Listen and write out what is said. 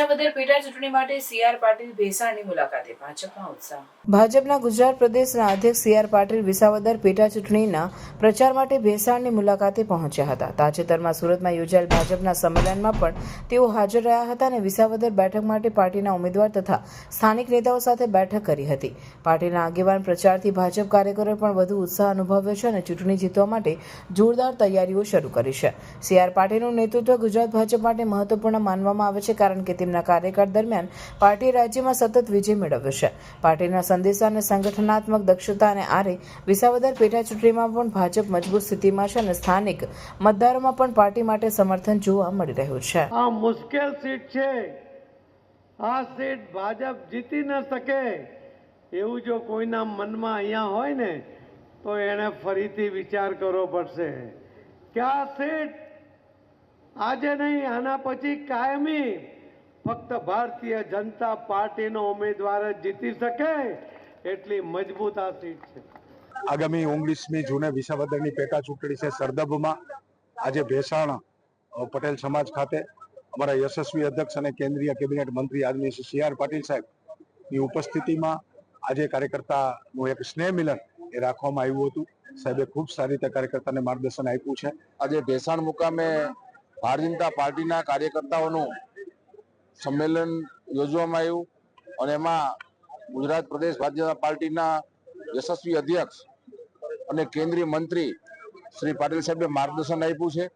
વિસાવદર પેટા ચૂંટણી માટે સીઆર પાટીલ ભેસાણની મુલાકાતે ભાજપમાં ઉત્સાહ. ભાજપના ગુજરાત પ્રદેશના અધ્યક્ષ સી આર પાટીલ વિસાવદર પેટા ચૂંટણીના પ્રચાર માટે ભેસાણની મુલાકાતે પહોંચ્યા હતા. તાજેતરમાં સુરતમાં યોજાયેલ ભાજપના સંમેલનમાં પણ તેઓ હાજર રહ્યા હતા અને વિસાવદર બેઠક માટે પાર્ટીના ઉમેદવાર તથા સ્થાનિક નેતાઓ સાથે બેઠક કરી હતી. પાર્ટીના આગેવાન પ્રચારથી ભાજપ કાર્યકરોએ પણ વધુ ઉત્સાહ અનુભવ્યો છે અને ચૂંટણી જીતવા માટે જોરદાર તૈયારીઓ શરૂ કરી છે. સી આર પાટીલનું નેતૃત્વ ગુજરાત ભાજપ માટે મહત્વપૂર્ણ માનવામાં આવે છે કારણ કે તેમના કાર્યકાળ દરમિયાન પાર્ટીએ રાજ્યમાં સતત વિજય મેળવ્યો છે. પાર્ટીના સંદેશા અને સંગઠનાત્મક દક્ષતા અને આરે વિસાવદર પેટા ચૂંટણીમાં પણ ભાજપ મજબૂત સ્થિતિમાં છે અને સ્થાનિક મતદારોમાં પણ પાર્ટી માટે સમર્થન જોવા મળી રહ્યું છે. આ મુશ્કેલ સીટ છે. આ સીટ ભાજપ જીતી ન શકે એવું જો કોઈના મનમાં અહીંયા હોય ને, તો એણે ફરીથી વિચાર કરવો પડશે. કે આ સીટ આજે નહીં, આના પછી કાયમી ફક્ત ભારતીય જનતા પાર્ટીનો ઉમેદવાર જ જીતી શકે એટલી મજબૂત આ સીટ છે. આગામી ઓગણીસમી જૂને વિસાવદરની પેટા ચૂંટણી છે સરદબમાં. આજે ભેસાણ પટેલ સમાજ ખાતે અમારા યશસ્વી અધ્યક્ષ અને કેન્દ્રીય કેબિનેટ મંત્રી આદમી શ્રી સી આર પાટીલ સાહેબની ઉપસ્થિતિમાં આજે કાર્યકર્તાનું એક સ્નેહ મિલન એ રાખવામાં આવ્યું હતું. સાહેબે ખૂબ સારી રીતે કાર્યકર્તાને માર્ગદર્શન આપ્યું છે. આજે ભેસાણ મુકામે ભારતીય જનતા પાર્ટીના કાર્યકર્તાઓનું સંમેલન યોજવામાં આવ્યું અને એમાં ગુજરાત પ્રદેશ ભારતીય જનતા પાર્ટીના યશસ્વી અધ્યક્ષ અને કેન્દ્રીય મંત્રી શ્રી પાટીલ સાહેબે માર્ગદર્શન આપ્યું છે.